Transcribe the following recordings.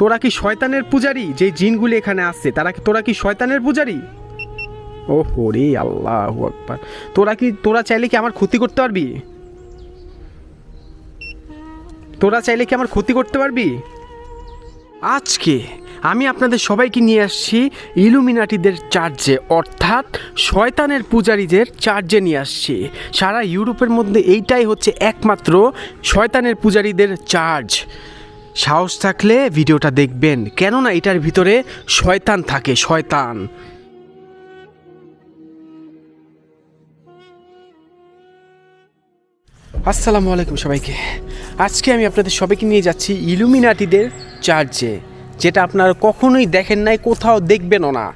তোরা কি শয়তানের পূজারি? যে জিনগুলি এখানে আসছে তারা কি তোরা কি শয়তানের পূজারি? ও রে আল্লাহ আকবার। তোরা কি তোরা চাইলে কি আমার ক্ষতি করতে পারবি? তোরা চাইলে কি আমার ক্ষতি করতে পারবি? আজকে আমি আপনাদের সবাইকে নিয়ে আসছি ইলুমিনাটিদের চার্জে অর্থাৎ শয়তানের পূজারীদের চার্জে নিয়ে আসছি। সারা ইউরোপের মধ্যে এইটাই হচ্ছে একমাত্র শয়তানের পূজারীদের চার্চ। সাহস থাকলে ভিডিওটা দেখবেন। কেননা এটার ভিতরে শয়তান থাকে, শয়তান। আসসালামু আলাইকুম সবাইকে। আজকে আমি আপনাদের সবাইকে নিয়ে যাচ্ছি ইলুমিনাটিদের চার্চে যেটা আপনারা কখনোই দেখেন নাই, কোথাও দেখবেনও না।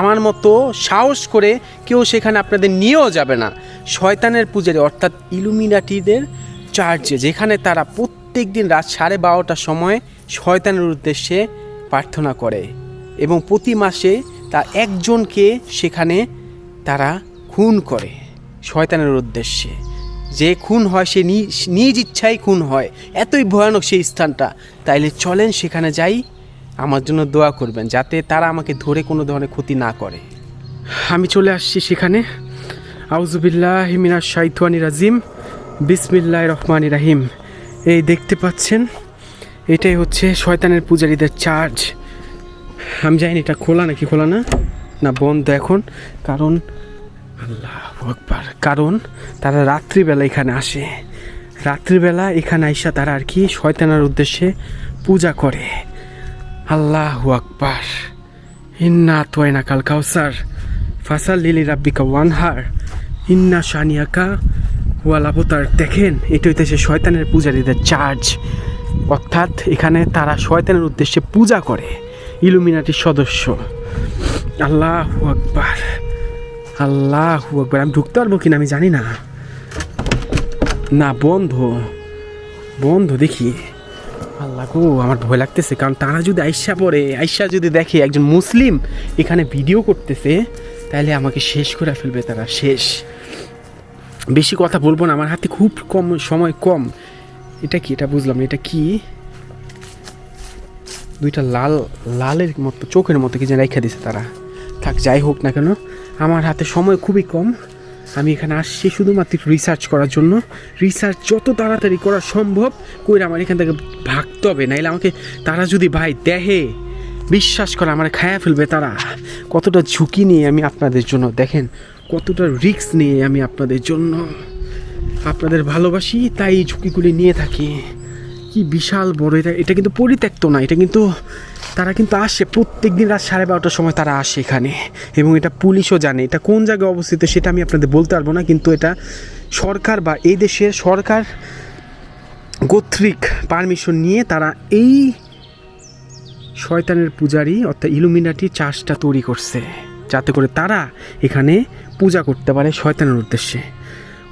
আমার মতো সাহস করে কেউ সেখানে আপনাদের নিয়েও যাবে না। শয়তানের পূজারি, অর্থাৎ ইলুমিনাটিদের চার্চে যেখানে তারা প্রত্যেক দিন রাত সাড়ে বারোটার সময় শয়তানের উদ্দেশ্যে প্রার্থনা করে এবং প্রতি মাসে তার একজনকে সেখানে তারা খুন করে শয়তানের উদ্দেশ্যে। যে খুন হয়, সে নিজ ইচ্ছাই খুন হয়। এতই ভয়ানক সেই স্থানটা। তাইলে চলেন সেখানে যাই। আমার জন্য দোয়া করবেন যাতে তারা আমাকে ধরে কোনো ধরনের ক্ষতি না করে। আমি চলে আসছি সেখানে। আউজুবিল্লাহ হিমিনা শাইথওয়ানি রাজিম। বিসমিল্লাহ রহমানি রাহিম। এই দেখতে পাচ্ছেন? এটাই হচ্ছে শয়তানের পূজারীদের চার্জ আমি জানি এটা খোলা নাকি খোলা না? না, বন্ধ এখন। কারণ, আল্লাহ আকবার। কারণ, তারা রাত্রিবেলা এখানে আসে। রাত্রিবেলা এখানে আইসা তারা আর কি শয়তানের উদ্দেশ্যে পূজা করে। আল্লাহ আকবার। ইন্না তোয়না কাল কাউসার। ফাসাল লিলি রাব্বিকা ওয়ানহার। ইন্না শানিয়াকা ওয়ালাবতার দেখেন, এটা হইতেছে শয়তানের পূজারীদের চার্জ অর্থাৎ এখানে তারা শয়তানের উদ্দেশ্যে পূজা করে, ইলুমিনাটির সদস্য। আল্লাহ আকবার আল্লাহ আকবার। আমি ঢুকতে পারব কিনা আমি জানি না। না, বন্ধ। বন্ধ, দেখি। আল্লাহ গো, আমার ভয় লাগতেছে, কারণ তারা যদি আইসা পড়ে, আইসা যদি দেখে একজন মুসলিম এখানে ভিডিও করতেছে, তাহলে আমাকে শেষ করে ফেলবে তারা, শেষ। বেশি কথা বলব না, আমার হাতে খুব কম সময় কম। এটা কি? এটা বুঝলাম এটা কি? দুইটা লাল, লালের মতো, চোখের মতো কি যেন রেখে দিছে তারা। থাক, যাই হোক না কেন, আমার হাতে সময় খুবই কম। আমি এখানে আসছি শুধুমাত্র রিসার্চ করার জন্য। রিসার্চ যত তাড়াতাড়ি করা সম্ভব করে আমার এখান থেকে ভাগতে হবে। নাইলে আমাকে তারা যদি ভাই দেহে বিশ্বাস করে আমার খায়া ফেলবে তারা। কতটা ঝুঁকি নিয়ে আমি আপনাদের জন্য, দেখেন কতটা রিস্ক নিয়ে আমি আপনাদের জন্য আপনাদের ভালোবাসি, তাই ঝুঁকিগুলি নিয়ে থাকি। কি বিশাল বড়, এটা এটা কিন্তু পরিত্যক্ত না, এটা কিন্তু তারা কিন্তু আসে প্রত্যেক দিন রাত সাড়ে বারোটার সময় তারা আসে এখানে। এবং এটা পুলিশও জানে, এটা কোন জায়গায় অবস্থিত সেটা আমি আপনাদের বলতে পারব না, কিন্তু এটা সরকার বা এই দেশের সরকার কর্তৃক পারমিশন নিয়ে তারা এই শয়তানের পূজারি, অর্থাৎ ইলুমিনাটি চাষটা তৈরি করছে। যাতে করে তারা এখানে পূজা করতে পারে শয়তানের উদ্দেশ্যে।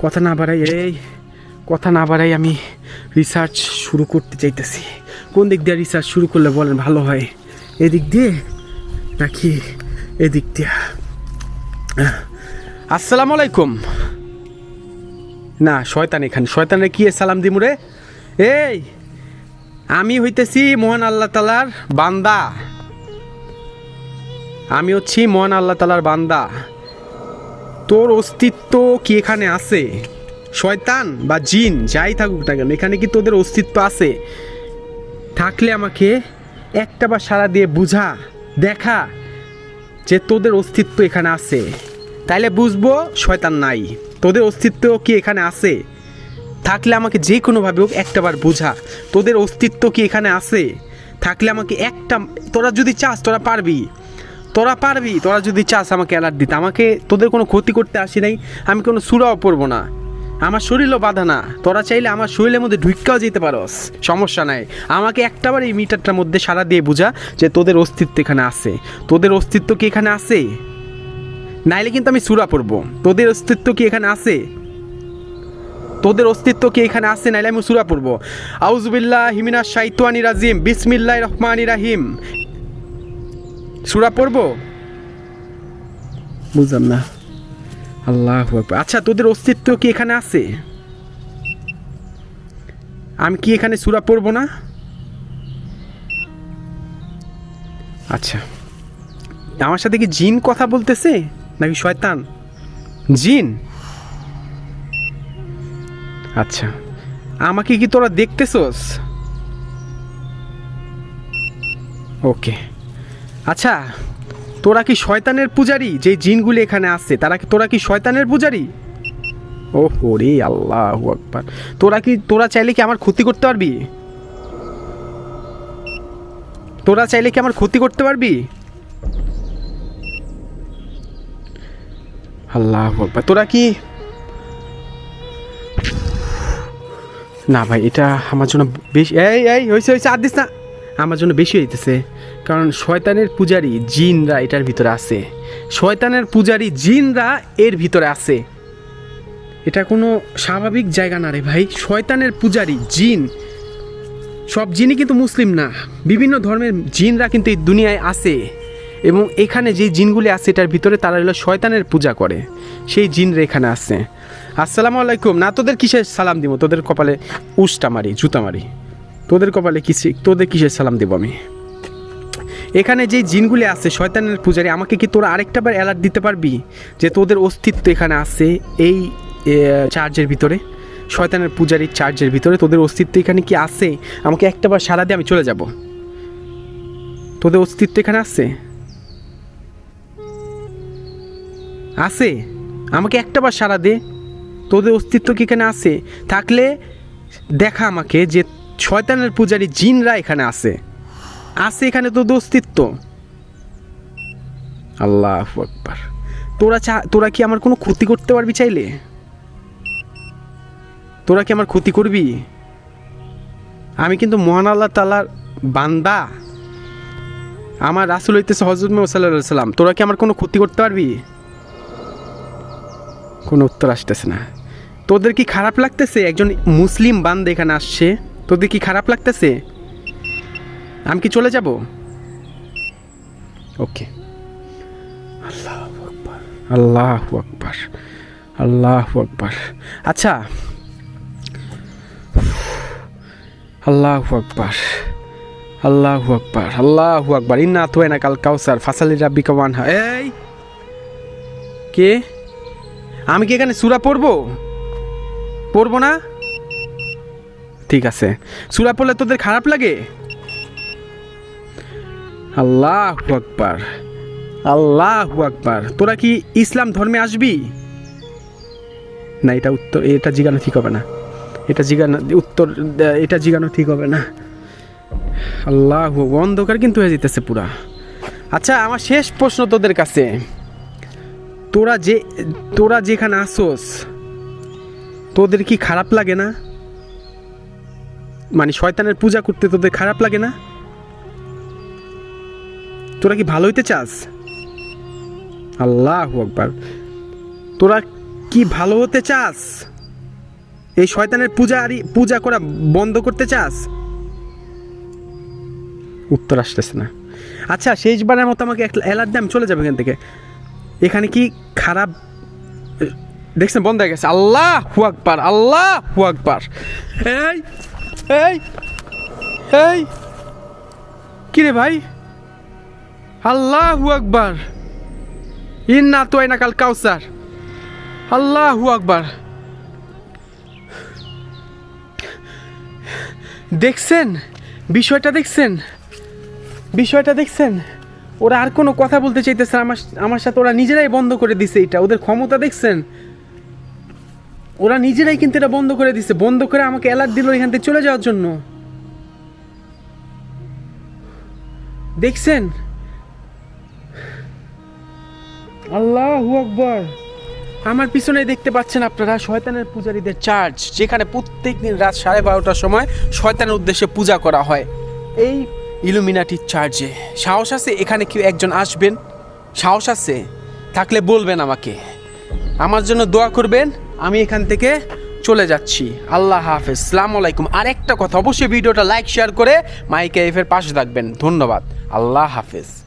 কথা না বাড়াই, এই কথা না বাড়াই আমি রিসার্চ শুরু করতে চাইতেছি। কোন দিক দিয়ে রিসার্চ শুরু করলে বলেন ভালো হয়? এদিক দিয়ে নাকি এদিক দিয়ে? আসসালামু আলাইকুম। না, শয়তান এখানে। শয়তানের কি সালাম দিমুরে এই, আমি হইতেছি মহান আল্লাহ তালার বান্দা। আমি হচ্ছি মহান আল্লাহ তালার বান্দা। তোর অস্তিত্ব কি এখানে আছে? শয়তান বা জিন যাই থাকুক না কেন, এখানে কি তোদের অস্তিত্ব আছে? থাকলে আমাকে একটা বা সারা দিয়ে বুঝা, দেখা যে তোদের অস্তিত্ব এখানে আছে। তাইলে বুঝব শয়তান নাই। তোদের অস্তিত্ব কি এখানে আছে? থাকলে আমাকে যে কোনোভাবে হোক একটাবার বোঝা, তোদের অস্তিত্ব কি এখানে আছে? থাকলে আমাকে একটা, তোরা যদি চাস তোরা পারবি। তোরা পারবি? তোরা যদি চাস আমাকে অ্যালার্ট দিতে। আমাকে তোদের কোনো ক্ষতি করতে আসি নাই, আমি কোনো সুরাও পড়ব না। আমার শরীরও বাধা না। তোরা চাইলে আমার শরীরের মধ্যে ঢুকাও যেতে পারস। সমস্যা নাই। আমাকে একটাবার এই মিটারটার মধ্যে সারা দিয়ে বোঝা যে তোদের অস্তিত্ব এখানে আছে। তোদের অস্তিত্ব কি এখানে আছে? নাইলে কিন্তু আমি সুরা পড়ব। তোদের অস্তিত্ব কি এখানে আছে? তোদের অস্তিত্ব কি এখানে আছে? নাইলে আমি সুরা পড়ব। আউজুবিল্লাহ হিমিনা শাইতানি রাজিম। বিসমিল্লাহ রহমানি রাহিম। সুরা পড়ব? বুঝলাম না। আল্লাহ আচ্ছা তোদের অস্তিত্ব কি এখানে আছে? আমি কি এখানে সুরা পড়ব না? আচ্ছা। আমার সাথে কি জিন কথা বলতেছে? নাকি শয়তান? জিন? আচ্ছা। আমাকে কি তোরা দেখতেছস? ওকে। আচ্ছা তোরা কি শয়তানের পূজারি? যে জিনগুলি এখানে আসছে, তারা কি তোরা কি শয়তানের পূজারি? ও ওরে আল্লাহ আকবার। তোরা কি তোরা চাইলে কি আমার ক্ষতি করতে পারবি? তোরা চাইলে কি আমার ক্ষতি করতে পারবি? আল্লাহ আকবার। তোরা কি না ভাই, এটা আমার জন্য বেশ এই এই হয়েছে হয়েছে আর দিস না। আমার জন্য বেশি হইতেছে। কারণ শয়তানের পূজারি জিনরা এটার ভিতরে আছে। শয়তানের পূজারি জিনরা এর ভিতরে আছে। এটা কোনো স্বাভাবিক জায়গা না রে ভাই। শয়তানের পূজারি জিন, সব জিনই কিন্তু মুসলিম না। বিভিন্ন ধর্মের জিনরা কিন্তু এই দুনিয়ায় আছে। এবং এখানে যে জিনগুলি আছে এটার ভিতরে তারা হলো শয়তানের পূজা করে। সেই জিনরা এখানে আছে। আসসালামু আলাইকুম। না, তোদের কিসের সালাম দিব তোদের কপালে উষ্টা মারি, জুতা মারি। তোদের কপালে কিসে তোদের কিসের সালাম দেব আমি? এখানে যে জিনগুলি আছে, শয়তানের পূজারি, আমাকে কি তোরা আরেকটা বার অ্যালার্ট দিতে পারবি যে তোদের অস্তিত্ব এখানে আছে এই চার্জের ভিতরে? শয়তানের পূজারির চার্জের ভিতরে তোদের অস্তিত্ব এখানে কি আছে? আমাকে একটা বার সারা দিয়ে আমি চলে যাব। তোদের অস্তিত্ব এখানে আছে? আছে? আমাকে একটা বার সারা দে। তোদের অস্তিত্ব কি এখানে আছে? থাকলে দেখা আমাকে যে শয়তানের পূজারি জিনরা এখানে আছে। আছে এখানে তো দোস্তিত্ব। আল্লাহ আকবার। তোরা চা, তোরা কি আমার কোনো ক্ষতি করতে পারবি চাইলে? তোরা কি আমার ক্ষতি করবি? আমি কিন্তু মহান আল্লাহ তালার বান্দা। আমার রাসুল হইতেছে হজরত সাল্লাম। তোরা কি আমার কোনো ক্ষতি করতে পারবি? কোনো উত্তর আসতেছে না। তোদের কি খারাপ লাগতেছে? একজন মুসলিম বান্দা এখানে আসছে। তোদের কি খারাপ লাগতেছে? আমি কি চলে যাব? ওকে। আল্লাহ আকবার। আল্লাহ আকবার। আচ্ছা। আল্লাহ আকবার। আল্লাহ আকবার। আল্লাহ আকবার। ইন্না তো না কাল কাউসার। ফাসালি রাব্বি কামান এই! কে? আমি কি এখানে সুরা পড়ব? পড়ব না? ঠিক আছে। সুরা পড়লে তোদের খারাপ লাগে? আল্লাহ আকবার। আল্লাহ আকবার। তোরা কি ইসলাম ধর্মে আসবি? না, এটা উত্তর, এটা জিগানো ঠিক হবে না। এটা জিগানো, উত্তর, এটা জিগানো ঠিক হবে না। আল্লাহ, অন্ধকার কিন্তু হয়ে যেতেছে পুরা। আচ্ছা আমার শেষ প্রশ্ন তোদের কাছে। তোরা যে, তোরা যেখানে আসোস, তোদের কি খারাপ লাগে না? মানে শয়তানের পূজা করতে তোদের খারাপ লাগে না? তোরা কি ভালো হইতে চাস? আল্লাহ আকবার। তোরা কি ভালো হতে চাস? এই শয়তানের পূজা আর পূজা করা বন্ধ করতে চাস? উত্তর আসতেছে না। আচ্ছা শেষবারের মতো আমাকে অ্যালার্ট দিয়ে আমি চলে যাব এখান থেকে। এখানে কি খারাপ দেখছেন বন্ধ হয়ে গেছে। আল্লাহ হু আকবার, আল্লাহ হু আকবার। এই এই এই। কি রে ভাই? আল্লাহ আকবার। ইন্না তো না কাল কাউসার। আল্লাহ আকবার। দেখছেন? বিষয়টা দেখছেন? বিষয়টা দেখছেন? ওরা আর কোনো কথা বলতে চাইতেছে আমার আমার সাথে ওরা নিজেরাই বন্ধ করে দিছে এটা। ওদের ক্ষমতা দেখছেন? ওরা নিজেরাই কিন্তু এটা বন্ধ করে দিছে, বন্ধ করে আমাকে অ্যালার্ট দিল এখান থেকে চলে যাওয়ার জন্য। দেখছেন? আল্লাহ আকবর। আমার পিছনে দেখতে পাচ্ছেন আপনারা শয়তানের পূজারীদের চার্চ যেখানে প্রত্যেক দিন রাত সাড়ে বারোটার সময় শয়তানের উদ্দেশ্যে পূজা করা হয়। এই ইলুমিনাটির চার্চে সাহস আছে এখানে কেউ একজন আসবেন? সাহস আছে? থাকলে বলবেন আমাকে। আমার জন্য দোয়া করবেন? আমি এখান থেকে চলে যাচ্ছি। আল্লাহ হাফেজ। সালাম আলাইকুম। আর একটা কথা, অবশ্যই ভিডিওটা লাইক শেয়ার করে মাইকে এফের পাশে থাকবেন। ধন্যবাদ। আল্লাহ হাফেজ।